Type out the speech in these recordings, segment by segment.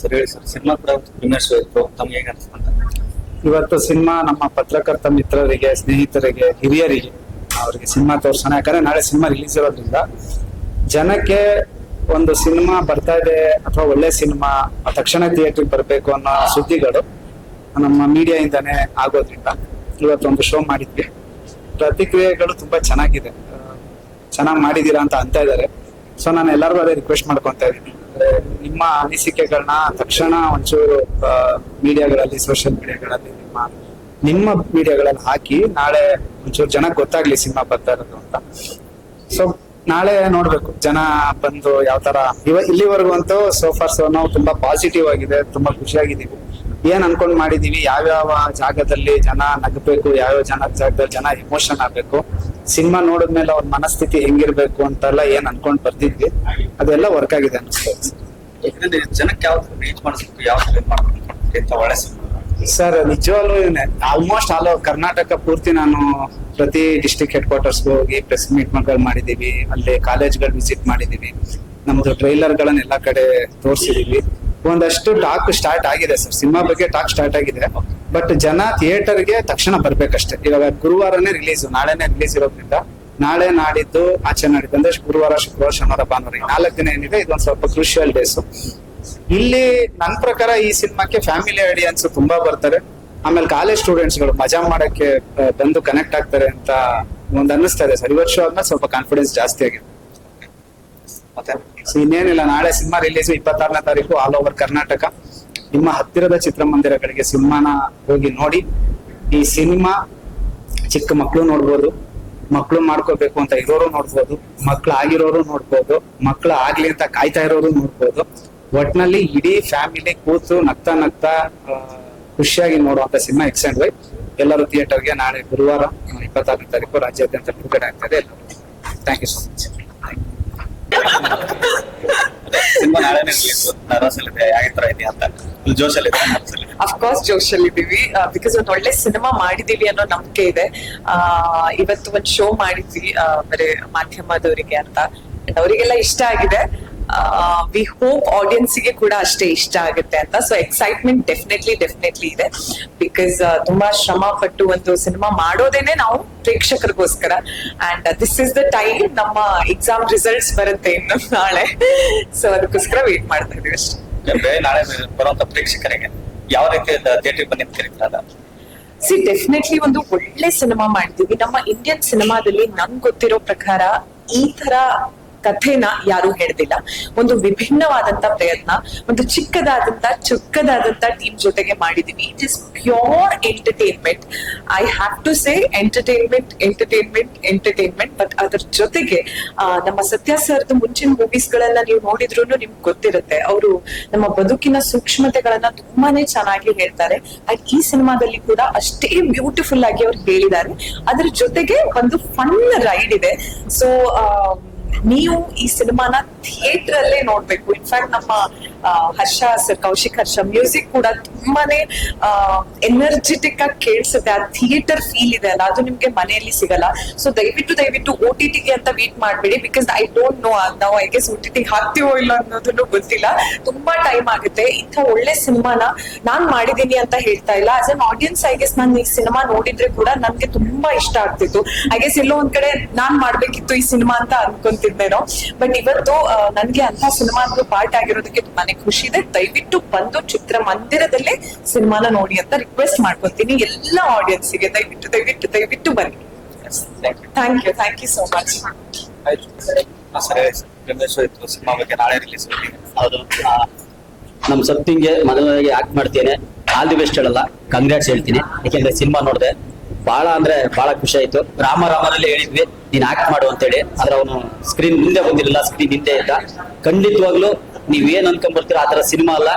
Sir cinema ಕೂಡ ತಮ್ಗೆ ಹೇಗೆ ಇವತ್ತು ಸಿನಿಮಾ ನಮ್ಮ ಪತ್ರಕರ್ತ ಮಿತ್ರರಿಗೆ, ಸ್ನೇಹಿತರಿಗೆ, ಹಿರಿಯರಿಗೆ ಅವರಿಗೆ ಸಿನಿಮಾ ತೋರ್ಸೋಣ. ಯಾಕಂದ್ರೆ ನಾಳೆ ಸಿನಿಮಾ ರಿಲೀಸ್ ಇರೋದ್ರಿಂದ ಜನಕ್ಕೆ ಒಂದು ಸಿನಿಮಾ ಬರ್ತಾ ಇದೆ ಅಥವಾ ಒಳ್ಳೆ ಸಿನಿಮಾ ತಕ್ಷಣ ಥಿಯೇಟರ್ ಬರಬೇಕು ಅನ್ನೋ ಸುದ್ದಿಗಳು ನಮ್ಮ ಮೀಡಿಯಾ ಇಂದಾನೆ ಆಗೋದ್ರಿಂದ ಇವತ್ತೊಂದು ಶೋ ಮಾಡಿದ್ವಿ. ಪ್ರತಿಕ್ರಿಯೆಗಳು ತುಂಬಾ ಚೆನ್ನಾಗಿದೆ. ಚೆನ್ನಾಗಿ ಮಾಡಿದೀರಾ ಅಂತ ಅಂತ ಇದ್ದಾರೆ. ಸೊ ನಾನು ಎಲ್ಲರಿಗೂ ಅದೇ ರಿಕ್ವೆಸ್ಟ್ ಮಾಡ್ಕೊತಾ ಇದ್ದೀನಿ. ನಿಮ್ಮ ಅನಿಸಿಕೆಗಳನ್ನ ತಕ್ಷಣ ಒಂಚೂರು ಮೀಡಿಯಾಗಳಲ್ಲಿ ಸೋಷಿಯಲ್ ಮೀಡಿಯಾಗಳಲ್ಲಿ ನಿಮ್ಮ ನಿಮ್ಮ ಮೀಡಿಯಾಗಳಲ್ಲಿ ಹಾಕಿ ನಾಳೆ ಒಂಚೂರು ಜನಕ್ಕೆ ಗೊತ್ತಾಗ್ಲಿ ಸಿನಿಮಾ ಬರ್ತಾ ಇರೋದು ಅಂತ. ಸೊ ನಾಳೆ ನೋಡ್ಬೇಕು. ಜನ ಬಂದು ಯಾವ ತರ, ಇವ, ಇಲ್ಲಿವರೆಗೂ ಅಂತೂ ಸೋಫಾರ್ ಸೊ ನಾವು ತುಂಬಾ ಪಾಸಿಟಿವ್ ಆಗಿದೆ, ತುಂಬಾ ಖುಷಿಯಾಗಿದ್ದೀವಿ. ಏನ್ ಅನ್ಕೊಂಡ್ ಮಾಡಿದೀವಿ ಯಾವ್ಯಾವ ಜಾಗದಲ್ಲಿ ಜನ ನಗಬೇಕು, ಯಾವ್ಯಾವ ಜನ ಜಾಗದಲ್ಲಿ ಜನ ಎಮೋಷನ್ ಆಗ್ಬೇಕು? ಸಿನಿಮಾ ನೋಡಿದ್ಮೇಲೆ ಅವ್ರ ಮನಸ್ಥಿತಿ ಹೆಂಗಿರ್ಬೇಕು ಅಂತೆಲ್ಲ ಏನ್ ಅನ್ಕೊಂಡ್ ಬರ್ತಿದ್ವಿ ಅದೆಲ್ಲ ವರ್ಕ್ ಆಗಿದೆ ಅನಿಸ್ತದೆ ಜನಕ್ಕೆ ಯಾವ ರೀಚ್ ಮಾಡಿಸ್ಬೇಕು ಅಂತ ಒಳ್ಳೆ ಸರ್ ನಿಜವಾಗ್ಲೂ ಆಲ್ಮೋಸ್ಟ್ ಆಲ್ ಕರ್ನಾಟಕ ಪೂರ್ತಿ ನಾನು ಪ್ರತಿ ಡಿಸ್ಟ್ರಿಕ್ಟ್ ಹೆಡ್ ಕ್ವಾರ್ಟರ್ಸ್ ಹೋಗಿ ಪ್ರೆಸ್ ಮೀಟ್ಗಳು ಮಾಡಿದೀವಿ. ಅಲ್ಲಿ ಕಾಲೇಜ್ಗಳು ವಿಸಿಟ್ ಮಾಡಿದೀವಿ. ನಮ್ದು ಟ್ರೈಲರ್ ಗಳನ್ನ ಎಲ್ಲಾ ಕಡೆ ತೋರಿಸಿದೀವಿ. ಒಂದಷ್ಟು ಟಾಕ್ ಸ್ಟಾರ್ಟ್ ಆಗಿದೆ ಸರ್ ಸಿನಿಮಾ ಬಗ್ಗೆ ಟಾಕ್ ಸ್ಟಾರ್ಟ್ ಆಗಿದೆ. ಬಟ್ ಜನ ಥಿಯೇಟರ್ಗೆ ತಕ್ಷಣ ಬರ್ಬೇಕಷ್ಟೇ. ಇವಾಗ ಗುರುವಾರನೇ ರಿಲೀಸ್ ನಾಳೆನೇ ರಿಲೀಸ್ ಇರೋದ್ರಿಂದ ನಾಳೆ ನಾಡಿದ್ದು ಆಚೆ ನಾಡಿದ್ದು ಅಂದ್ರೆ ಗುರುವಾರ, ಶುಕ್ರವಾರ, ಶನಿವಾರ, ಭಾನುವಾರ ನಾಲ್ಕು ದಿನ ಏನಿದೆ, ಇದೊಂದು ಸ್ವಲ್ಪ ಕ್ರೂಷಿಯಲ್ ಡೇಸ್ ಇಲ್ಲಿ ನನ್ನ ಪ್ರಕಾರ ಈ ಸಿನಿಮಾಕ್ಕೆ ಫ್ಯಾಮಿಲಿ ಆಡಿಯನ್ಸ್ ತುಂಬಾ ಬರ್ತಾರೆ. ಆಮೇಲೆ ಕಾಲೇಜ್ ಸ್ಟೂಡೆಂಟ್ಸ್ಗಳು ಮಜಾ ಮಾಡಕ್ಕೆ ಬಂದು ಕನೆಕ್ಟ್ ಆಗ್ತಾರೆ ಅಂತ ಒಂದು ಅನ್ನಿಸ್ತಾ ಇದೆ ಸರ್ ಈ ವರ್ಷ ಆದ್ಮೇಲೆ ಸ್ವಲ್ಪ ಕಾನ್ಫಿಡೆನ್ಸ್ ಜಾಸ್ತಿ ಆಗಿದೆ. ಮತ್ತೆ ಸೊ ಇನ್ನೇನಿಲ್ಲ, ನಾಳೆ ಸಿನಿಮಾ ರಿಲೀಸ್ ಇಪ್ಪತ್ತಾರನೇ ತಾರೀಕು ಆಲ್ ಓವರ್ ಕರ್ನಾಟಕ. ನಿಮ್ಮ ಹತ್ತಿರದ ಚಿತ್ರಮಂದಿರಗಳಿಗೆ ಸಿನಿಮಾನ ಹೋಗಿ ನೋಡಿ. ಈ ಸಿನಿಮಾ ಚಿಕ್ಕ ಮಕ್ಕಳು ನೋಡ್ಬೋದು. ಮಕ್ಕಳು ಮಾಡ್ಕೋಬೇಕು ಅಂತ ಇರೋರು ನೋಡ್ಬೋದು. ಮಕ್ಳು ಆಗಿರೋರು ನೋಡ್ಬೋದು. ಮಕ್ಳು ಆಗ್ಲಿ ಅಂತ ಕಾಯ್ತಾ ಇರೋರು ನೋಡ್ಬೋದು. ಒಟ್ನಲ್ಲಿ ಇಡೀ ಫ್ಯಾಮಿಲಿ ಕೂತು ನಗ್ತಾ ನಗ್ತಾ ಖುಷಿಯಾಗಿ ನೋಡುವಂತ ಸಿನಿಮಾ ಎಕ್ಸ್ ಅಂಡ್ ವೈ ಎಲ್ಲರೂ ಥಿಯೇಟರ್ಗೆ ನಾಳೆ ಗುರುವಾರ, ಇಪ್ಪತ್ತಾರನೇ ತಾರೀಕು ರಾಜ್ಯಾದ್ಯಂತ ಬಿಡುಗಡೆ ಆಗ್ತದೆ ಎಲ್ಲರೂ thank you so much cinema ನಾಳೆನೇ ರಿಲೀಸ್ ನರ್ವಸ್ ತರ ಇದೆ ಅಂತ. ಫುಲ್ ಜೋಶಲ್ಲಿ ಇದೆ ಇದೆ. ಅಫ್ಕೋರ್ಸ್ ಜೋಶಲ್ಲಿ ಇದೀವಿ ಬಿಕಾಸ್ ಒಂದ್ ಒಳ್ಳೆ ಸಿನಿಮಾ ಮಾಡಿದೀವಿ ಅನ್ನೋ ನಂಬಿಕೆ ಇದೆ. ಇವತ್ತು ಒಂದ್ ಶೋ ಮಾಡಿದ್ವಿ ಬರೀ ಮಾಧ್ಯಮದವರಿಗೆ ಅಂತ. ಅವರಿಗೆಲ್ಲ ಇಷ್ಟ ಆಗಿದೆ. ವಿ ಹೋಪ್ ಆಡಿಯನ್ಸ್ಗೆ ಕೂಡ ಅಷ್ಟೇ ಇಷ್ಟ ಆಗುತ್ತೆ ಅಂತ. ಸೊ ಎಕ್ಸೈಟ್ಮೆಂಟ್ ಡೆಫಿನೆಟ್ಲಿ ಡೆಫಿನೆಟ್ಲಿ ಇದೆ. ಬಿಕಾಸ್ ತುಂಬಾ ಶ್ರಮ ಪಟ್ಟು ಒಂದು ಸಿನಿಮಾ ಮಾಡೋದೇನೆ ನಾವು ಪ್ರೇಕ್ಷಕರಿಗೋಸ್ಕರ. And this is the time ನಮ್ಮ ಎಕ್ಸಾಮ್ ರಿಸಲ್ಟ್ಸ್ ಬರುತ್ತೆ ಇನ್ನು ನಾಳೆ. ಸೊ ಅದಕ್ಕೋಸ್ಕರ ವೇಟ್ ಮಾಡ್ತಾ ಇದೀವಿ ಅಷ್ಟೇ. ನಾಳೆ ಬರುವಂತ ಪ್ರೇಕ್ಷಕರಿಗೆ ಯಾವ ರೀತಿ ಥಿಯೇಟರ್ ಕರೀತಾರ ಸಿ ಡೆಫಿನೆಟ್ಲಿ ಒಂದು ಒಳ್ಳೆ ಸಿನಿಮಾ ಮಾಡ್ತೀವಿ. ನಮ್ಮ ಇಂಡಿಯನ್ ಸಿನಿಮಾದಲ್ಲಿ ನಂಗೆ ಗೊತ್ತಿರೋ ಪ್ರಕಾರ ಈ ತರ ಕಥೆನ ಯಾರು ಹೇಳ್ದಿಲ್ಲ ಒಂದು ವಿಭಿನ್ನವಾದಂತ ಪ್ರಯತ್ನ, ಒಂದು ಚಿಕ್ಕದಾದಂತ, ಚೊಕ್ಕದಾದಂತ ಟೀಮ್ ಜೊತೆಗೆ ಮಾಡಿದೀವಿ. It is pure entertainment I have to say entertainment entertainment entertainment but ಅದ್ರ ಜೊತೆಗೆ ನಮ್ಮ ಸತ್ಯ ಸರ್ದು ಮುಂಚಿನ ಮೂವೀಸ್ ಗಳೆಲ್ಲ ನೀವು ನೋಡಿದ್ರು ನಿಮ್ಗೆ ಗೊತ್ತಿರುತ್ತೆ. ಅವರು ನಮ್ಮ ಬದುಕಿನ ಸೂಕ್ಷ್ಮತೆಗಳನ್ನ ತುಂಬಾನೇ ಚೆನ್ನಾಗಿ ಹೇಳ್ತಾರೆ. ಅಂಡ್ ಈ ಸಿನಿಮಾದಲ್ಲಿ ಕೂಡ ಅಷ್ಟೇ ಬ್ಯೂಟಿಫುಲ್ ಆಗಿ ಅವ್ರು ಹೇಳಿದ್ದಾರೆ. ಅದ್ರ ಜೊತೆಗೆ ಒಂದು ಫನ್ ರೈಡ್ ಇದೆ. ಸೊ ನೀವು ಈ ಸಿನಿಮಾನ ಥಿಯೇಟರ್ ಅಲ್ಲೇ ನೋಡ್ಬೇಕು. ಇನ್ಫ್ಯಾಕ್ಟ್ ನಮ್ಮ ಹರ್ಷ, ಸರ್ ಕೌಶಿಕ್, ಹರ್ಷ. ಮ್ಯೂಸಿಕ್ ಕೂಡ ತುಂಬಾನೇ ಎನರ್ಜೆಟಿಕ್ ಆಗಿ ಕೇಳಿಸುತ್ತೆ. ಆ ಥಿಯೇಟರ್ ಫೀಲ್ ಇದೆ ಅಲ್ಲ, ಅದು ನಿಮ್ಗೆ ಮನೆಯಲ್ಲಿ ಸಿಗಲ್ಲ. ಸೊ ದಯವಿಟ್ಟು ದಯವಿಟ್ಟು ಓ ಟಿ ಟಿಗೆ ಅಂತ ವೇಟ್ ಮಾಡಬೇಡಿ ಬಿಕಾಸ್ ಐ ಡೋಂಟ್ ನೋ ನಾವು I guess O T T ಹಾಕ್ತೀವೋ ಇಲ್ಲ ಅನ್ನೋದನ್ನು ಗೊತ್ತಿಲ್ಲ. ತುಂಬಾ ಟೈಮ್ ಆಗುತ್ತೆ. ಇಂಥ ಒಳ್ಳೆ ಸಿನಿಮಾನ ನಾನ್ ಮಾಡಿದೀನಿ ಅಂತ ಹೇಳ್ತಾ ಇಲ್ಲ. As an audience I guess ನಾನು ಈ ಸಿನಿಮಾ ನೋಡಿದ್ರೆ ಕೂಡ ನನ್ಗೆ ತುಂಬಾ ಇಷ್ಟ ಆಗ್ತಿತ್ತು. ಐ ಗೆಸ್ ಎಲ್ಲೋ ಒಂದ್ ಕಡೆ ನಾನ್ ಮಾಡ್ಬೇಕಿತ್ತು ಈ ಸಿನಿಮಾ ಅಂತ ಅನ್ಕೊಂತಿದ್ದೇನೋ ಬಟ್ ಇವತ್ತು ನನ್ಗೆ ಅಂತ ಸಿನಿಮಾ ಪಾರ್ಟ್ ಆಗಿರೋದಕ್ಕೆ ತುಂಬಾನೇ ಖುಷಿ ಇದೆ. ದಯವಿಟ್ಟು ಬಂದು ಚಿತ್ರ ಮಂದಿರದಲ್ಲೇ ಸಿನಿಮಾನ ನೋಡಿ ಅಂತ ರಿಕ್ವೆಸ್ಟ್ ಮಾಡ್ಕೊತೀನಿ. ಎಲ್ಲ ಆಡಿಯನ್ಸ್ಗೆ ದಯವಿಟ್ಟು ದಯವಿಟ್ಟು ದಯವಿಟ್ಟು ಬನ್ನಿ. Thank you thank you so much ಇತ್ತು ಸಿನಿಮಾ ನಾಳೆ ರಿಲೀಸ್ ನಮ್ ಸತ್ತಿಂಗೆ ಮದುವೆಗೆ ಆಕ್ಟ್ ಮಾಡ್ತೇನೆ. ಆಲ್ ದಿ ಬೆಸ್ಟ್ ಹೇಳಲ್ಲ ಕಂಗ್ರಾಟ್ಸ್ ಹೇಳ್ತೀನಿ. ಯಾಕೆಂದ್ರೆ ಸಿನಿಮಾ ನೋಡಿದೆ. ಬಹಳ ಅಂದ್ರೆ ಬಹಳ ಖುಷಿ ಆಯ್ತು. ರಾಮ ರಾಮನಲ್ಲಿ ಹೇಳಿದ್ವಿ, ನೀನ್ ಆಕ್ಟ್ ಮಾಡು ಅಂತೇಳಿ. ಆದ್ರೆ ಅವನು ಸ್ಕ್ರೀನ್ ಮುಂದೆ ಬಂದಿರಲಿಲ್ಲ ಸ್ಕ್ರೀನ್ ಹಿಂದೆ ಇದ್ದ ಖಂಡಿತವಾಗ್ಲೂ ನೀವ್ ಏನ್ ಅನ್ಕೊಂಡ್ಬರ್ತೀರ ಆ ತರ ಸಿನಿಮಾ ಅಲ್ಲ.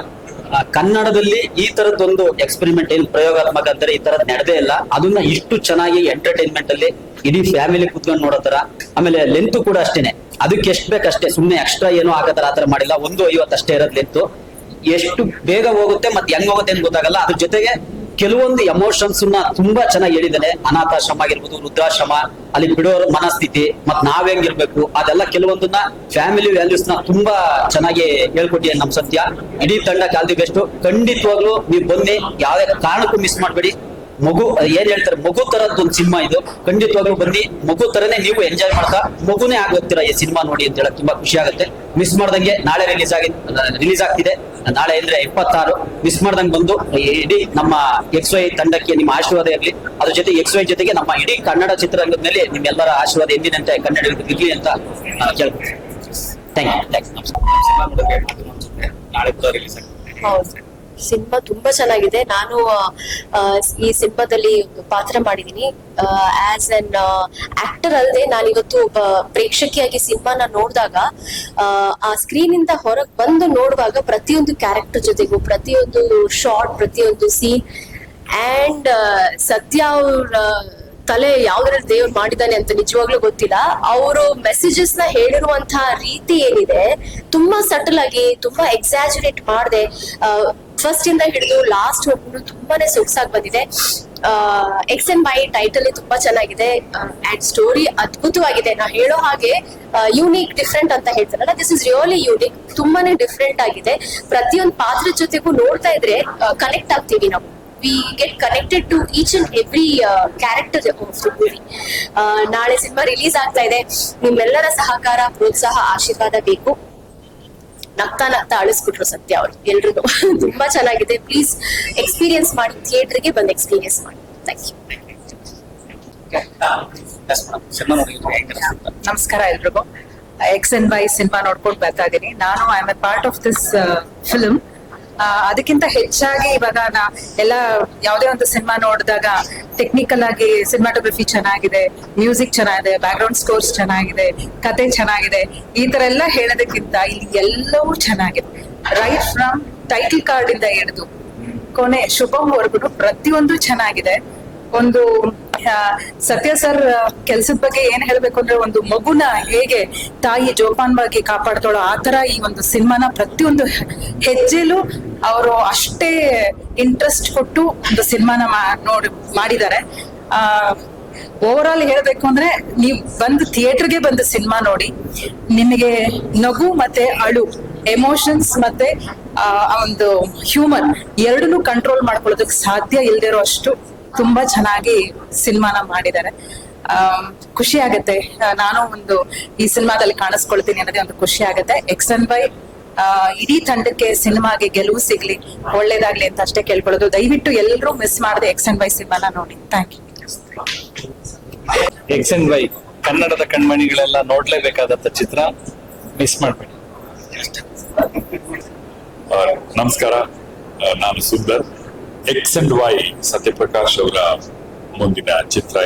ಕನ್ನಡದಲ್ಲಿ ಈ ತರದೊಂದು ಎಕ್ಸ್ಪೆರಿಮೆಂಟ್ ಏನು ಪ್ರಯೋಗಾತ್ಮಕ ಅಂತಾರೆ ಈ ತರದ್ ನಡೆದೇ ಇಲ್ಲ. ಅದನ್ನ ಇಷ್ಟು ಚೆನ್ನಾಗಿ ಎಂಟರ್ಟೈನ್ಮೆಂಟ್ ಅಲ್ಲಿ ಇಡೀ ಫ್ಯಾಮಿಲಿ ಕುತ್ಕೊಂಡು ನೋಡೋ ತರ ಆಮೇಲೆ ಲೆಂತ್ ಕೂಡ ಅಷ್ಟೇನೆ. ಅದಕ್ಕೆ ಎಷ್ಟು ಬೇಕಷ್ಟೇ, ಸುಮ್ನೆ ಎಕ್ಸ್ಟ್ರಾ ಏನೋ ಆಗತ್ತಾರ ಆತರ ಮಾಡಿಲ್ಲ. ಒಂದು ಐವತ್ತು ಅಷ್ಟೇ ಇರೋದ್ ಲೆಂತ್ ಎಷ್ಟು ಬೇಗ ಹೋಗುತ್ತೆ ಮತ್ತೆ ಹೆಂಗ್ ಹೋಗುತ್ತೆ ಅಂತ ಗೊತ್ತಾಗಲ್ಲ. ಅದ್ರ ಜೊತೆಗೆ ಕೆಲವೊಂದು ಎಮೋಷನ್ಸ್ನ ತುಂಬಾ ಚೆನ್ನಾಗಿ ಹೇಳಿದ್ದಾನೆ. ಅನಾಥಾಶ್ರಮ ಆಗಿರ್ಬೋದು ವೃದ್ಧಾಶ್ರಮ, ಅಲ್ಲಿ ಬಿಡೋರ ಮನಸ್ಥಿತಿ, ಮತ್ ನಾವ್ ಹೆಂಗಿರ್ಬೇಕು ಅದೆಲ್ಲ ಕೆಲವೊಂದನ್ನ ಫ್ಯಾಮಿಲಿ ವ್ಯಾಲ್ಯೂಸ್ನ ತುಂಬಾ ಚೆನ್ನಾಗಿ ಹೇಳ್ಕೊಟ್ಟಿದೆ ನಮ್ ಸತ್ಯ. ಇಡೀ ತಂಡ ಕಾಲ್ದಿ ಬೆಸ್ಟ್ ಖಂಡಿತವಾಗ್ಲೂ ನೀವು ಬನ್ನಿ, ಯಾವ್ದೇ ಕಾರಣಕ್ಕೂ ಮಿಸ್ ಮಾಡ್ಬೇಡಿ. ಮಗು ಏನ್ ಹೇಳ್ತಾರೆ? ಮಗು ತರದ್ ಒಂದು ಸಿನಿಮಾ ಇದು. ಖಂಡಿತವಾಗ್ಲೂ ಬನ್ನಿ. ಮಗು ತರನೇ ನೀವು ಎಂಜಾಯ್ ಮಾಡ್ತಾ, ಮಗುನೇ ಆಗೋಗ್ತೀರಾ ಈ ಸಿನಿಮಾ ನೋಡಿ ಅಂತ ಹೇಳಕ್ ತುಂಬಾ ಖುಷಿ ಆಗುತ್ತೆ. ಮಿಸ್ ಮಾಡ್ದಂಗೆ ನಾಳೆ ರಿಲೀಸ್ ಆಗಿ ರಿಲೀಸ್ ಆಗ್ತಿದೆ. ನಾಳೆ ಅಂದ್ರೆ ಇಪ್ಪತ್ತಾರು ಮಿಸ್ ಮಾಡ್ದಂಗೆ ಬಂದು ಇಡೀ ನಮ್ಮ ಎಕ್ಸ್ ವೈ ತಂಡಕ್ಕೆ ನಿಮ್ಮ ಆಶೀರ್ವಾದ ಇರಲಿ. ಅದ್ರ ಜೊತೆ ಎಕ್ಸ್ ವೈ ಜೊತೆಗೆ ನಮ್ಮ ಇಡೀ ಕನ್ನಡ ಚಿತ್ರರಂಗದ ಮೇಲೆ ನಿಮ್ಮೆಲ್ಲರ ಆಶೀರ್ವಾದ ಎಂದಿನಂತೆ ಕನ್ನಡ ಇರಲಿ ಅಂತ ಕೇಳ್ತೀನಿ ಥ್ಯಾಂಕ್ ಯು ಥ್ಯಾಂಕ್ಸ್ ನಾಳೆ ಕೂಡ ರಿಲೀಸ್ ಆಗ್ತದೆ. ಸಿನಿಮಾ ತುಂಬಾ ಚೆನ್ನಾಗಿದೆ. ನಾನು ಈ ಸಿನಿಮಾದಲ್ಲಿ ಪಾತ್ರ ಮಾಡಿದೀನಿ. ಆಸ್ ಅನ್ ಆಕ್ಟರ್ ಅಲ್ಲದೆ ನಾನು ಇವತ್ತು ಪ್ರೇಕ್ಷಕಿಯಾಗಿ ಸಿನಿಮಾನ ನೋಡಿದಾಗ, ಆ ಸ್ಕ್ರೀನ್ ಇಂದ ಹೊರಗೆ ಬಂದು ನೋಡುವಾಗ ಪ್ರತಿಯೊಂದು ಕ್ಯಾರೆಕ್ಟರ್ ಜೊತೆಗೂ, ಪ್ರತಿಯೊಂದು ಶಾರ್ಟ್ ಪ್ರತಿಯೊಂದು ಸೀನ್ ಅಂಡ್ ಸತ್ಯ ಅವ್ರ ತಲೆ ಯಾವ್ದ್ರಲ್ಲಿ ದೇವ್ರು ಮಾಡಿದ್ದಾನೆ ಅಂತ ನಿಜವಾಗ್ಲೂ ಗೊತ್ತಿಲ್ಲ. ಅವರು ಮೆಸೇಜಸ್ನ ಹೇಳಿರುವಂತಹ ರೀತಿ ಏನಿದೆ, ತುಂಬಾ ಸಟಲ್ ಆಗಿ, ತುಂಬಾ ಎಕ್ಸಾಜುರೇಟ್ ಮಾಡದೆ ಫಸ್ಟ್ ಇಂದ ಹಿಡಿದು ಲಾಸ್ಟ್ ಹೋಗ್ಬಿಟ್ಟು ತುಂಬಾನೇ ಸೊಗಸಾಗಿ ಬಂದಿದೆ. ಎಕ್ಸ್ ಎನ್ ವೈ ಟೈಟಲ್ ತುಂಬಾ ಚೆನ್ನಾಗಿದೆ. ಅಂಡ್ ಸ್ಟೋರಿ ಅದ್ಭುತವಾಗಿದೆ. ನಾ ಹೇಳೋ ಹಾಗೆ ಯೂನಿಕ್ ಡಿಫ್ರೆಂಟ್ ಅಂತ ಹೇಳ್ತಾರಲ್ಲ ದಿಸ್ ಇಸ್ ರಿಯಲಿ ಯೂನಿಕ್ ತುಂಬಾನೇ ಡಿಫ್ರೆಂಟ್ ಆಗಿದೆ. ಪ್ರತಿಯೊಂದು ಪಾತ್ರ ಜೊತೆಗೂ ನೋಡ್ತಾ ಇದ್ರೆ ಕನೆಕ್ಟ್ ಆಗ್ತೀವಿ ನಾವು. We get connected to each and every character of the movie ನಾಳೆ ಸಿನಿಮಾ ರಿಲೀಸ್ ಆಗ್ತಾ ಇದೆ. ನಿಮ್ಮೆಲ್ಲರ ಸಹಕಾರ, ಪ್ರೋತ್ಸಾಹ, ಆಶೀರ್ವಾದ ಬೇಕು. ನಗ್ತಾ ನಗ್ತಾ ಅಳಿಸ್ಬಿಟ್ರು ಸತ್ಯ ಅವರು ಎಲ್ರಿಗೂ. ತುಂಬಾ ಚೆನ್ನಾಗಿದೆ. ಪ್ಲೀಸ್ ಎಕ್ಸ್ಪೀರಿಯನ್ಸ್ ಮಾಡಿ ಥಿಯೇಟರ್ಗೆ ಬಂದು ಎಕ್ಸ್ಪೀರಿಯನ್ಸ್ ಮಾಡಿ. ಥ್ಯಾಂಕ್ ಯು ನಮಸ್ಕಾರ ಎಲ್ರಿಗೂ. ಎಕ್ಸ್ ಎನ್ ವೈ ಸಿನಿಮಾ ನೋಡ್ಕೊಂಡು ಬರ್ತಾ ಇದೀನಿ. ನಾನು I am a part of this film ಅದಕ್ಕಿಂತ ಹೆಚ್ಚಾಗಿ ಇವಾಗ ಎಲ್ಲ ಯಾವುದೇ ಒಂದು ಸಿನಿಮಾ ನೋಡಿದಾಗ ಟೆಕ್ನಿಕಲ್ ಆಗಿ ಸಿನಿಮಾಟೋಗ್ರಫಿ ಚೆನ್ನಾಗಿದೆ ಮ್ಯೂಸಿಕ್ ಚೆನ್ನಾಗಿದೆ ಬ್ಯಾಕ್ ಗ್ರೌಂಡ್ ಸ್ಕೋರ್ಸ್ ಚೆನ್ನಾಗಿದೆ, ಕತೆ ಚೆನ್ನಾಗಿದೆ, ಈ ತರ ಎಲ್ಲ ಹೇಳೋದಕ್ಕಿಂತ ಇಲ್ಲಿ ಎಲ್ಲವೂ ಚೆನ್ನಾಗಿದೆ. ರೈಟ್ ಫ್ರಮ್ ಟೈಟಲ್ ಕಾರ್ಡ್ ಇಂದ ಹಿಡಿದು, ಕೊನೆ ಶುಭಂವರೆಗೂ ಪ್ರತಿಯೊಂದು ಚೆನ್ನಾಗಿದೆ. ಒಂದು ಸತ್ಯ ಸರ್ ಕೆಲ್ಸದ ಬಗ್ಗೆ ಏನ್ ಹೇಳ್ಬೇಕು ಅಂದ್ರೆ ಒಂದು ಮಗುನ ಹೇಗೆ ತಾಯಿ ಜೋಪಾನವಾಗಿ ಕಾಪಾಡ್ತಾಳೋ ಆತರ ತರ ಈ ಒಂದು ಸಿನಿಮಾನ ಪ್ರತಿಯೊಂದು ಹೆಜ್ಜೆಲು ಅವರು ಅಷ್ಟೇ ಇಂಟ್ರೆಸ್ಟ್ ಕೊಟ್ಟು ಒಂದು ಸಿನಿಮಾನ ನೋಡಿ, ಮಾಡಿದ್ದಾರೆ. ಆ ಓವರ್ ಆಲ್ ಹೇಳ್ಬೇಕು ಅಂದ್ರೆ ನೀವು ಬಂದು ಥಿಯೇಟರ್ಗೆ ಬಂದು ಸಿನಿಮಾ ನೋಡಿ. ನಿಮಗೆ ನಗು ಮತ್ತೆ ಅಳು ಎಮೋಷನ್ಸ್ ಮತ್ತೆ, ಆ ಒಂದು ಹ್ಯೂಮನ್ ಎರಡನ್ನೂ ಕಂಟ್ರೋಲ್ ಮಾಡ್ಕೊಳ್ಳೋದಕ್ಕೆ ಸಾಧ್ಯ ಇಲ್ದಿರೋ ಅಷ್ಟು ತುಂಬಾ ಚೆನ್ನಾಗಿ ಸಿನಿಮಾನ ಮಾಡಿದ್ದಾರೆ. ಖುಷಿ ಆಗುತ್ತೆ. ನಾನು ಒಂದು ಈ ಸಿನಿಮಾದಲ್ಲಿ ಕಾಣಿಸ್ಕೊಳ್ತೀನಿ ಅನ್ನೋದೇ ಒಂದು ಖುಷಿ ಆಗುತ್ತೆ. ಎಕ್ಸ್ ಎನ್ ವೈ ಇಡೀ ತಂಡಕ್ಕೆ ಸಿನಿಮಾಗೆ ಗೆಲುವು ಸಿಗ್ಲಿ ಒಳ್ಳೇದಾಗ್ಲಿ ಅಂತ ಅಷ್ಟೇ ಕೇಳ್ಕೊಳ್ಳೋದು. ದಯವಿಟ್ಟು ಎಲ್ಲರೂ ಮಿಸ್ ಮಾಡದೆ ಎಕ್ಸ್ ಎನ್ ವೈ ಸಿನಿಮಾನ ನೋಡಿ. Thank you X and Y ಕನ್ನಡದ ಕಣ್ಮಣಿಗಳೆಲ್ಲ ನೋಡ್ಲೇಬೇಕಾದಂತ ಚಿತ್ರ ಮಿಸ್ ಮಾಡ್ಬೇಡಿ. ನಮಸ್ಕಾರ. ನಾನು Sundar. X and Y Satyaprakash ಅವರ ಮುಂದಿನ ಚಿತ್ರ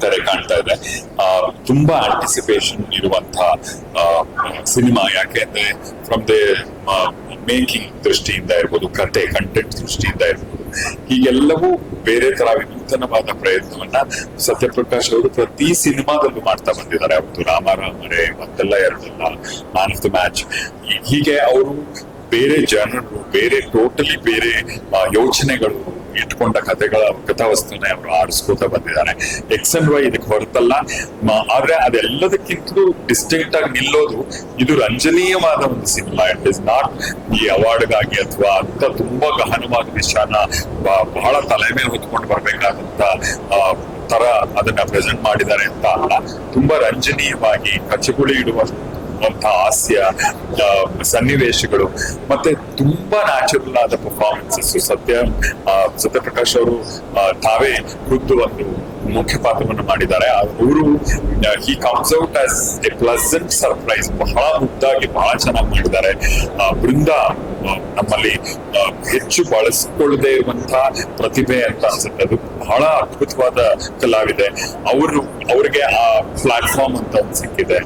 ತೆರೆ ಕಾಣ್ತಾ ಇದೆ. ಆ, ತುಂಬಾ ಆಂಟಿಸಿಪೇಷನ್ ಇರುವಂತಹ ಸಿನಿಮಾ ಯಾಕೆ ಅಂದ್ರೆ ಫ್ರಮ್ ದ ಮೇಕಿಂಗ್ ದೃಷ್ಟಿಯಿಂದ ಇರ್ಬೋದು ಕತೆ ಕಂಟೆಂಟ್ ದೃಷ್ಟಿಯಿಂದ ಇರ್ಬೋದು ಹೀಗೆಲ್ಲವೂ ಬೇರೆ ತರ ವಿನೂತನವಾದ ಪ್ರಯತ್ನವನ್ನ ಸತ್ಯಪ್ರಕಾಶ್ ಅವರು ಪ್ರತಿ ಸಿನಿಮಾದಲ್ಲೂ ಮಾಡ್ತಾ ಬಂದಿದ್ದಾರೆ. ಅವತ್ತು ರಾಮಾರಾಮರೇ ಮತ್ತೆಲ್ಲ ಎರಡಲ್ಲ ಮ್ಯಾನ್ ಆಫ್ ದ ಮ್ಯಾಚ್ ಹೀಗೆ ಅವರು ಬೇರೆ ಜನರು ಬೇರೆ ಟೋಟಲಿ ಬೇರೆ ಯೋಚನೆಗಳು ಇಟ್ಕೊಂಡ ಕಥೆಗಳ ಕಥಾವಸ್ತುವನ್ನ ಅವರು ಆಡಿಸ್ಕೋತಾ ಬಂದಿದ್ದಾರೆ. ಎಕ್ಸ್ ಅಂಡ್ ವೈ ಇದಕ್ಕೆ ಹೊರತಲ್ಲ. ಆದ್ರೆ ಅದೆಲ್ಲದಕ್ಕಿಂತಲೂ ಡಿಸ್ಟಿಂಕ್ಟ್ ಆಗಿ ನಿಲ್ಲೋದು ಇದು ರಂಜನೀಯವಾದ ಒಂದು ಸಿನಿಮಾ. ಇಟ್ ಇಸ್ ನಾಟ್ ಈ ಅವಾರ್ಡ್ಗಾಗಿ ಅಥವಾ ಅಂತ ತುಂಬಾ ಗಹನವಾದ ವಿಷಯನ ಬಹಳ ತಲೆ ಮೇಲೆ ಹೊತ್ಕೊಂಡು ಬರ್ಬೇಕಾದಂತ ತರ ಅದನ್ನ ಪ್ರೆಸೆಂಟ್ ಮಾಡಿದ್ದಾರೆ ಅಂತ ಅಲ್ಲ. ತುಂಬಾ ರಂಜನೀಯವಾಗಿ ಕಚಗುಳಿ ಇಡುವ ಅಂತ ಹಾಸ್ಯ ಸನ್ನಿವೇಶಗಳು, ಮತ್ತೆ ತುಂಬಾ ನ್ಯಾಚುರಲ್ ಆದ ಪರ್ಫಾರ್ಮೆನ್ಸಸ್ ಸತ್ಯ ಸತ್ಯಪ್ರಕಾಶ್ ಅವರು ತಾವೇ ಖುದ್ದು ಒಂದು ಮುಖ್ಯ ಪಾತ್ರವನ್ನು ಮಾಡಿದ್ದಾರೆ. ಅವರು he comes out as a pleasant surprise ಬಹಳ ಮುದ್ದಾಗಿ ಬಹಳ ಚೆನ್ನಾಗಿ ಮಾಡಿದ್ದಾರೆ. ಬೃಂದಾ ನಮ್ಮಲ್ಲಿ ಹೆಚ್ಚು ಬಳಸಿಕೊಳ್ಳದೆ ಇರುವಂತಹ ಪ್ರತಿಭೆ ಅಂತ ಅನ್ಸುತ್ತೆ. ಅದು ಬಹಳ ಅದ್ಭುತವಾದ ಕಲಾವಿದೆ. ಅವರು, ಅವ್ರಿಗೆ ಆ ಪ್ಲಾಟ್ಫಾರ್ಮ್ ಅಂತ ಸಿಕ್ಕಿದೆ.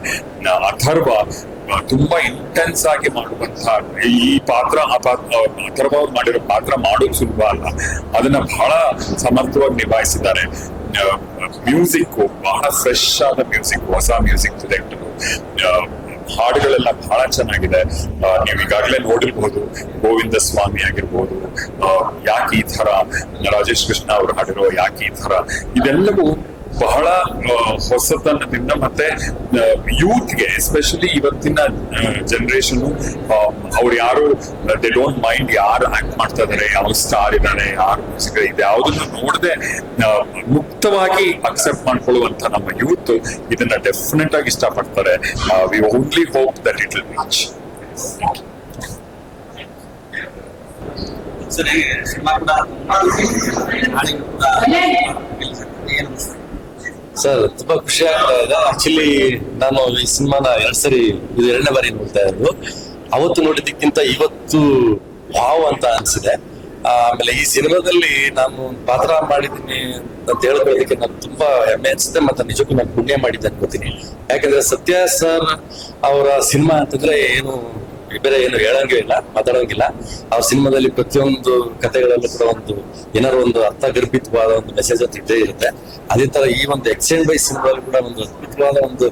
ಅಥರ್ವ ತುಂಬಾ ಇಂಟೆನ್ಸ್ ಆಗಿ ಮಾಡುವಂತಹ, ಈ ಪಾತ್ರ, ಆ ಪಾತ್ರ ಅಥರ್ವ ಅವ್ರು ಮಾಡಿರೋ ಪಾತ್ರ ಮಾಡೋದು ಸುಲಭ ಅಲ್ಲ. ಅದನ್ನ ಬಹಳ ಸಮರ್ಥವಾಗಿ ನಿಭಾಯಿಸಿದ್ದಾರೆ. ಮ್ಯೂಸಿಕ್ ಬಹಳ ಫ್ರೆಶ್ ಆದ ಮ್ಯೂಸಿಕ್ ಹೊಸ ಮ್ಯೂಸಿಕ್ ಡೈರೆಕ್ಟರ್ ಹಾಡುಗಳೆಲ್ಲ ಬಹಳ ಚೆನ್ನಾಗಿದೆ. ನೀವು ಈಗಾಗಲೇ ನೋಡಿರ್ಬಹುದು ಗೋವಿಂದ ಸ್ವಾಮಿ ಆಗಿರ್ಬೋದು ಯಾಕೆ ಈ ತರ ರಾಜೇಶ್ ಕೃಷ್ಣ ಅವರು ಹಾಡಿರೋ ಯಾಕೆ ಈ ತರ ಇದೆಲ್ಲವೂ ಬಹಳ ಹೊಸತನದಿಂದ ಮತ್ತೆ ಯೂತ್ಗೆ ಎಸ್ಪೆಷಲಿ ಇವತ್ತಿನ ಜನರೇಷನ್ ಅವ್ರು ಯಾರು ದೇ ಡೋಂಟ್ ಮೈಂಡ್ ಯಾರು ಆಕ್ಟ್ ಮಾಡ್ತಾ ಇದಾರೆ ಯಾವ ಸ್ಟಾರ್ ಇದ್ದಾರೆ ಯಾರು ಮ್ಯೂಸಿಕ್ ಇದೆ ಯಾವುದನ್ನು ನೋಡದೆ ಮುಕ್ತವಾಗಿ ಅಕ್ಸೆಪ್ಟ್ ಮಾಡ್ಕೊಳ್ಳುವಂತ ನಮ್ಮ ಯೂತ್ ಇದನ್ನ ಡೆಫಿನೆಟ್ ಆಗಿ ಇಷ್ಟಪಡ್ತಾರೆ. We only hope that it will reach sir sir, ತುಂಬಾ ಖುಷಿ ಆಗ್ತಾ ಇದೆ. ಆಕ್ಚುಲಿ ನಾನು ಈ ಸಿನಿಮಾನ ಎರಡ್ ಸರಿ, ಇದು ಎರಡನೇ ಬಾರಿ ನೋಡ್ತಾ ಇರೋದು. ಅವತ್ತು ನೋಡಿದ್ದಕ್ಕಿಂತ ಇವತ್ತು ವಾವ್ ಅಂತ ಅನ್ಸಿದೆ. ಆಮೇಲೆ ಈ ಸಿನಿಮಾದಲ್ಲಿ ನಾನು ಪಾತ್ರ ಮಾಡಿದ್ದೀನಿ ಅಂತ ಹೇಳ್ಕೊಳ್ಳೋದಕ್ಕೆ ನಾನು ತುಂಬಾ ಹೆಮ್ಮೆ ಅನ್ಸುತ್ತೆ ಮತ್ತೆ ನಿಜಕ್ಕೂ ನಾನು ಪುಣ್ಯ ಮಾಡಿದ್ದೆ ಅನ್ಕೋತೀನಿ. ಯಾಕಂದ್ರೆ ಸತ್ಯ ಸರ್ ಅವರ ಸಿನಿಮಾ ಅಂತಂದ್ರೆ ಏನು ಬೇರೆ ಏನು ಹೇಳಂಗೆ ಇಲ್ಲ, ಮಾತಾಡೋಂಗಿಲ್ಲ. ಅವ್ರ ಸಿನಿಮಾದಲ್ಲಿ ಪ್ರತಿಯೊಂದು ಕಥೆಗಳಲ್ಲೂ ಕೂಡ ಒಂದು ಏನಾದ್ರು ಒಂದು ಅರ್ಥಗರ್ಭಿತವಾದ ಒಂದು ಮೆಸೇಜ್ ಅಂತ ಇದ್ದೇ ಇರುತ್ತೆ. ಅದೇ ತರ ಈ ಒಂದು ಎಕ್ಸ್ಚೇಂಜ್ ಬೈ ಸಿನಿಮಾದಲ್ಲಿ ಕೂಡ ಒಂದು ಅದ್ಭುತವಾದ ಒಂದು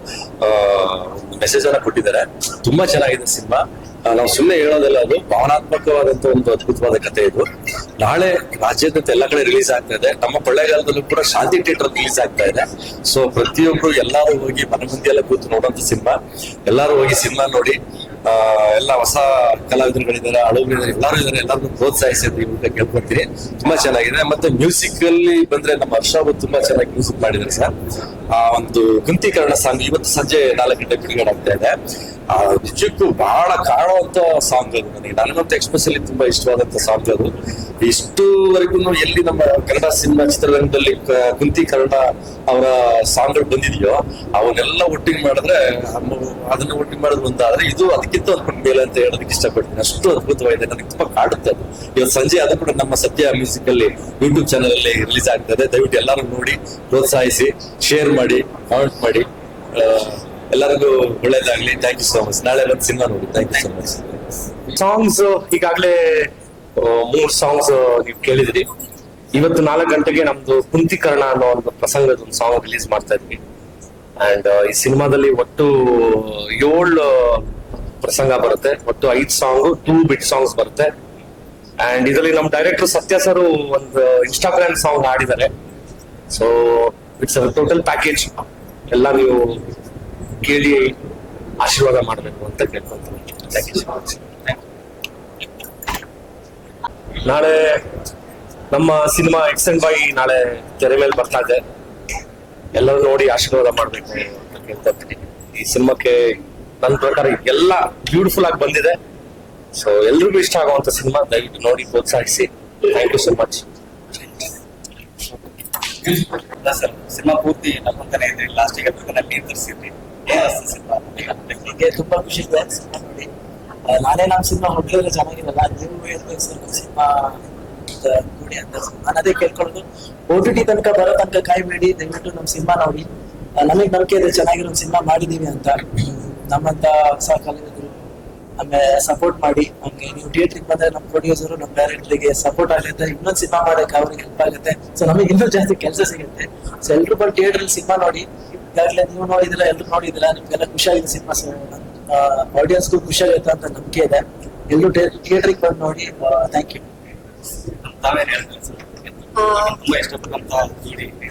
ಮೆಸೇಜ್ ಅನ್ನ ಕೊಟ್ಟಿದ್ದಾರೆ. ತುಂಬಾ ಚೆನ್ನಾಗಿದೆ ಸಿನಿಮಾ. ನಾವು ಸುಮ್ಮನೆ ಹೇಳೋದಲ್ಲ ಅದು, ಭಾವನಾತ್ಮಕವಾದಂತ ಒಂದು ಅದ್ಭುತವಾದ ಕಥೆ ಇದು. ನಾಳೆ ರಾಜ್ಯಾದ್ಯಂತ ಎಲ್ಲ ಕಡೆ ರಿಲೀಸ್ ಆಗ್ತಾ ಇದೆ. ನಮ್ಮ ಕೊಳ್ಳೇಗಾಲದಲ್ಲೂ ಕೂಡ ಶಾಂತಿ ಥಿಯೇಟರ್ ರಿಲೀಸ್ ಆಗ್ತಾ ಇದೆ. ಸೊ ಪ್ರತಿಯೊಬ್ರು ಎಲ್ಲಾರು ಹೋಗಿ ಮನೆ ಮುಂದೆ ಎಲ್ಲ ಕೂತು ನೋಡುವಂತ ಸಿನಿಮಾ. ಎಲ್ಲಾರು ಹೋಗಿ ಸಿನಿಮಾ ನೋಡಿ ಎಲ್ಲ ಹೊಸ ಕಲಾವಿದರುಗಳಿದ್ದಾರೆ ಹಳಬರಿದ್ದಾರೆ ಎಲ್ಲರೂ ಇದ್ದಾರೆ. ಎಲ್ಲರನ್ನು ಪ್ರೋತ್ಸಾಹಿಸಿ ಅಂತ ಕೇಳ್ಕೊತೀನಿ ತುಂಬಾ ಚೆನ್ನಾಗಿದೆ. ಮತ್ತೆ ಮ್ಯೂಸಿಕ್ ಅಲ್ಲಿ ಬಂದ್ರೆ ನಮ್ಮ ಹರ್ಷ ತುಂಬಾ ಚೆನ್ನಾಗಿ ಮ್ಯೂಸಿಕ್ ಮಾಡಿದ್ದಾರೆ ಸರ್. ಆ, ಒಂದು ಗುಂತೀಕರಣ ಸಾಂಗ್ ಇವತ್ತು ಸಂಜೆ ನಾಲ್ಕು ಗಂಟೆ ಬಿಡುಗಡೆ ಆಗ್ತಾ ಇದೆ. ಆ, ನಿಜಕ್ಕೂ ಬಹಳ ಕಾಣುವಂತ ಸಾಂಗ್ ಅದು ನನಗೆ. ನನಗಂತೂ ಅಲ್ಲಿ ತುಂಬಾ ಇಷ್ಟವಾದಂತ ಸಾಂಗ್ ಅದು. ಇಷ್ಟುವರೆಗೂ ಎಲ್ಲಿ ನಮ್ಮ ಕನ್ನಡ ಸಿನಿಮಾ ಚಿತ್ರರಂಗದಲ್ಲಿ ಕುಂತಿ ಕುಂತೀಕರಣ ಅವರ ಸಾಂಗ್ ಬಂದಿದೆಯೋ, ಅವನ್ನೆಲ್ಲ ಒಟ್ಟಿಗೆ ಮಾಡಿದ್ರೆ ಅದನ್ನ ಒಟ್ಟಿಗೆ ಮಾಡಿದ್ರೆ ಒಂದಾದ್ರೆ ಇದು ಅದಕ್ಕಿಂತ ಒಂದು ಮೇಲೆ ಅಂತ ಹೇಳೋದಕ್ಕೆ ಇಷ್ಟಪಡ್ತೀನಿ. ಅಷ್ಟು ಅದ್ಭುತವಾಗಿದೆ. ನನಗೆ ತುಂಬಾ ಕಾಡುತ್ತೆ ಅದು. ಇವತ್ತು ಸಂಜೆ ಅದು ಕೂಡ ನಮ್ಮ ಸತ್ಯ ಮ್ಯೂಸಿಕ್ ಅಲ್ಲಿ ಯೂಟ್ಯೂಬ್ ಚಾನಲ್ ಅಲ್ಲಿ ರಿಲೀಸ್ ಆಗ್ತದೆ ದಯವಿಟ್ಟು ಎಲ್ಲರೂ ನೋಡಿ, ಪ್ರೋತ್ಸಾಹಿಸಿ ಶೇರ್ ಮಾಡಿ ಕಾಮೆಂಟ್ ಮಾಡಿ. ಎಲ್ಲರಿಗೂ ಒಳ್ಳೇದಾಗ್ಲಿ. ಥ್ಯಾಂಕ್ ಯು ಸೋ ಮಚ್ ನಾಳೆ ಬಂದು ಸಿನಿಮಾ ನೋಡಿ. Thank you so much songs ಈಗಾಗಲೇ ಮೂರ್ ಸಾಂಗ್ಸ್ ನೀವು ಕೇಳಿದ್ರಿ. ಇವತ್ತು ನಾಲ್ಕು ಗಂಟೆಗೆ ನಮ್ದು ಕುಂತಿಕರಣ ಅನ್ನೋ ಒಂದು ಪ್ರಸಂಗದ ಒಂದು ಸಾಂಗ್ ರಿಲೀಸ್ ಮಾಡ್ತಾ ಇದ್ವಿ. ಅಂಡ್ ಈ ಸಿನಿಮಾದಲ್ಲಿ ಒಟ್ಟು ಏಳು ಪ್ರಸಂಗ ಬರುತ್ತೆ. ಒಟ್ಟು ಐದು ಸಾಂಗ್ ಟೂ ಬಿಟ್ ಸಾಂಗ್ಸ್ ಬರುತ್ತೆ. ಅಂಡ್ ಇದರಲ್ಲಿ ನಮ್ಮ ಡೈರೆಕ್ಟರ್ ಸತ್ಯ ಸರ್ ಒಂದು ಇನ್ಸ್ಟಾಗ್ರಾಮ್ ಸಾಂಗ್ ಆಡಿದ್ದಾರೆ ಸೊ ಇಟ್ಸ್ ಟೋಟಲ್ ಪ್ಯಾಕೇಜ್ ಎಲ್ಲ ನೀವು ಕೇಳಿ ಆಶೀರ್ವಾದ ಮಾಡಬೇಕು ಅಂತ ಕೇಳ್ಕೊಂತೀನಿ ನಾಳೆ ನಮ್ಮ ಸಿನಿಮಾ ಎಕ್ಸೆಂಟ್ ಬಾಯಿ ನಾಳೆ ತೆರೆ ಮೇಲೆ ಬರ್ತಾ ಇದೆ. ಎಲ್ಲರೂ ನೋಡಿ ಆಶೀರ್ವಾದ ಮಾಡ್ಬೇಕು ಅಂತ ಕೇಳ್ಕೊತೀನಿ ಈ ಸಿನಿಮಾಕ್ಕೆ ನನ್ನ ಪ್ರಕಾರ ಎಲ್ಲ ಬ್ಯೂಟಿಫುಲ್ ಆಗಿ ಬಂದಿದೆ. ಸೊ ಎಲ್ರಿಗೂ ಇಷ್ಟ ಆಗುವಂತ ಸಿನಿಮಾ ದಯವಿಟ್ಟು ನೋಡಿ ಪ್ರೋತ್ಸಾಹಿಸಿ. ಥ್ಯಾಂಕ್ ಯು ಸೊ ಮಚ್ ಅಲ್ಲ ಸರ್ ಸಿನಿಮಾ ಪೂರ್ತಿ ನಮ್ಮಂತಾನೆ ಇದ್ರಿ ಲಾಸ್ಟಿಗೆ ಈಗ ನೀರು ನನಗೆ ತುಂಬಾ ಖುಷಿ ಇದೆ ಸಿನಿಮಾ ನೋಡಿ. ನಾನೇ ನಮ್ಮ ಸಿನಿಮಾ ಹೋಗ್ಲಿಲ್ಲ ಚೆನ್ನಾಗಿರಲ್ಲ. ನೀವು ಹೇಳ್ಬೇಕು ಸರ್ ಸಿನಿಮಾ ನೋಡಿ ಅಂತ ನಾನು ಅದೇ ಕೇಳ್ಕೊಳ್ಳೋದು ಓ ಟಿ ಟಿ ತನಕ ಬರೋ ತನಕ ಕಾಯ್ಬೇಡಿ ದಯವಿಟ್ಟು ನಮ್ಮ ಸಿನಿಮಾ ನೋಡಿ. ನಮಗೆ ನಂಬಿಕೆ ಇದೆ ಚೆನ್ನಾಗಿರೋ ಸಿನಿಮಾ ಮಾಡಿದೀವಿ ಅಂತ. ನಮ್ಮಂತ ಹೊಸ ಕಲಾವಿದರು ಆಮೇಲೆ ಸಪೋರ್ಟ್ ಮಾಡಿ. ನಮ್ಗೆ ನೀವು ಥಿಯೇಟ್ರಿಗೆ ಬಂದ್ರೆ ನಮ್ಮ ಪ್ರೊಡ್ಯೂಸರು ನಮ್ಮ ಡೈರೆಕ್ಟರ್ಗೆ ಸಪೋರ್ಟ್ ಆಗುತ್ತೆ ಇನ್ನೊಂದು ಸಿನಿಮಾ ಮಾಡಕ್ಕೆ ಅವ್ರಿಗೆ ಹೆಲ್ಪ್ ಆಗುತ್ತೆ. ಸೊ ನಮಗೆ ಇನ್ನೂ ಜಾಸ್ತಿ ಕೆಲಸ ಸಿಗುತ್ತೆ. ಸೊ ಎಲ್ರು ಬಂದು ಥಿಯೇಟ್ರಲ್ಲಿ ಸಿನಿಮಾ ನೋಡಿ. ಈಗಾಗಲೇ ನೀವು ನೋಡಿದಿಲ್ಲ ಎಲ್ರು ನೋಡಿದಿಲ್ಲ ನಿಮ್ಗೆಲ್ಲ ಖುಷಿಯಾಗಿದೆ ಸಿನಿಮಾ ಆಡಿಯನ್ಸ್ಗೂ ಖುಷಿಯಾಗುತ್ತೆ ಅಂತ ನಂಬಿಕೆ ಇದೆ. ಎಲ್ಲರೂ ಥಿಯೇಟ್ರಿಗೆ ಬಂದು ನೋಡಿ ಥ್ಯಾಂಕ್ ಯು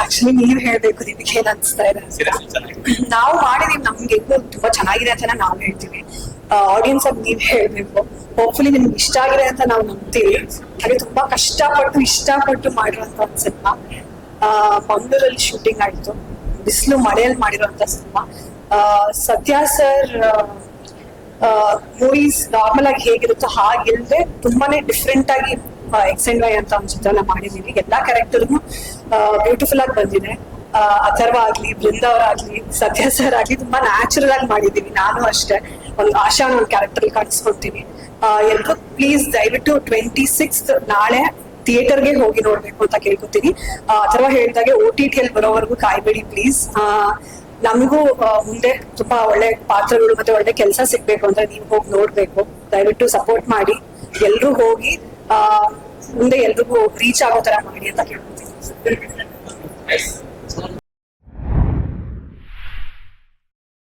ಆಕ್ಚುಲಿ ನೀವ್ ಹೇಳ್ಬೇಕು ನಿಮ್ಗೆ ಏನ್ ಅನ್ಸ್ತಾ ಇದೆ ನಾವು ಮಾಡಿದೀವಿ ನಮ್ಗೆ ತುಂಬಾ ಚೆನ್ನಾಗಿದೆ ಅಂತ ನಾವು ಹೇಳ್ತೀವಿ. ಆಡಿಯನ್ಸ್ ಆಗಿ ನೀವ್ ಹೇಳ್ಬೇಕು. ಹೋಪ್ಫುಲಿ ನಿಮ್ಗೆ ಇಷ್ಟ ಆಗಿದೆ ಅಂತ ನಾವು ನಂಬ್ತೀವಿ. ಹಾಗೆ ತುಂಬಾ ಕಷ್ಟಪಟ್ಟು ಇಷ್ಟಪಟ್ಟು ಮಾಡಿರುವಂತ ಒಂದು ಸಿನಿಮಾ ಮಂಗಳೂರಲ್ಲಿ ಶೂಟಿಂಗ್ ಆಯ್ತು. ಬಿಸಿಲು ಮಳೆಯಲ್ಲಿ ಮಾಡಿರುವಂತ ಸಿನಿಮಾ ಸತ್ಯ ಸರ್ ಮೂವೀಸ್ ನಾರ್ಮಲ್ ಆಗಿ ಹೇಗಿರುತ್ತೋ ಹಾಗಿಲ್ಲದೆ ತುಂಬಾನೇ ಡಿಫ್ರೆಂಟ್ ಆಗಿ ಎಕ್ಸ್ ಅಂಡ್ ವೈ ಅಂತ ಒಂದು ಚಿತ್ರನ ಮಾಡಿದೀವಿ. ಎಲ್ಲಾ ಕ್ಯಾರೆಕ್ಟರ್ನು ಬ್ಯೂಟಿಫುಲ್ ಆಗಿ ಬಂದಿದೆ. ಆ, ಅಥರ್ವ ಆಗ್ಲಿ ಬೃಂದ ಆಗ್ಲಿ ಸತ್ಯ ಸರ್ ಆಗ್ಲಿ ತುಂಬಾ ನ್ಯಾಚುರಲ್ ಆಗಿ ಮಾಡಿದೀವಿ. ನಾನು ಅಷ್ಟೇ. ಒಂದು ಆಶಾ ಒಂದು ಕ್ಯಾರೆಕ್ಟರ್ ಕಾಣಿಸ್ಕೊಳ್ತೀನಿ ಎಲ್ರು ಪ್ಲೀಸ್ ದಯವಿಟ್ಟು ಟ್ವೆಂಟಿ ಸಿಕ್ಸ್ ನಾಳೆ ಥಿಯೇಟರ್ಗೆ ಹೋಗಿ ನೋಡ್ಬೇಕು ಅಂತ ಕೇಳ್ಕೊತೀನಿ. ಆ, ಅಥರ್ವ ಹೇಳ್ದಾಗೆ ಓ ಟಿ ಟಿಯಲ್ಲಿ ಬರೋವರೆಗೂ ಕಾಯ್ಬೇಡಿ ಪ್ಲೀಸ್ ನಮಗೂ ಮುಂದೆ ತುಂಬಾ ಒಳ್ಳೆ ಪಾತ್ರಗಳು ಮತ್ತೆ ಒಳ್ಳೆ ಕೆಲಸ ಸಿಗ್ಬೇಕು ಅಂದ್ರೆ ನೀವು ಹೋಗಿ ನೋಡ್ಬೇಕು. ದಯವಿಟ್ಟು ಸಪೋರ್ಟ್ ಮಾಡಿ. ಎಲ್ರೂ ಹೋಗಿ ಮುಂದೆ ಎಲ್ರಿಗೂ ರೀಚ್ ಆಗೋ ತರ ಮಾಡಿ ಅಂತ ಕೇಳ್ಕೊತೀನಿ.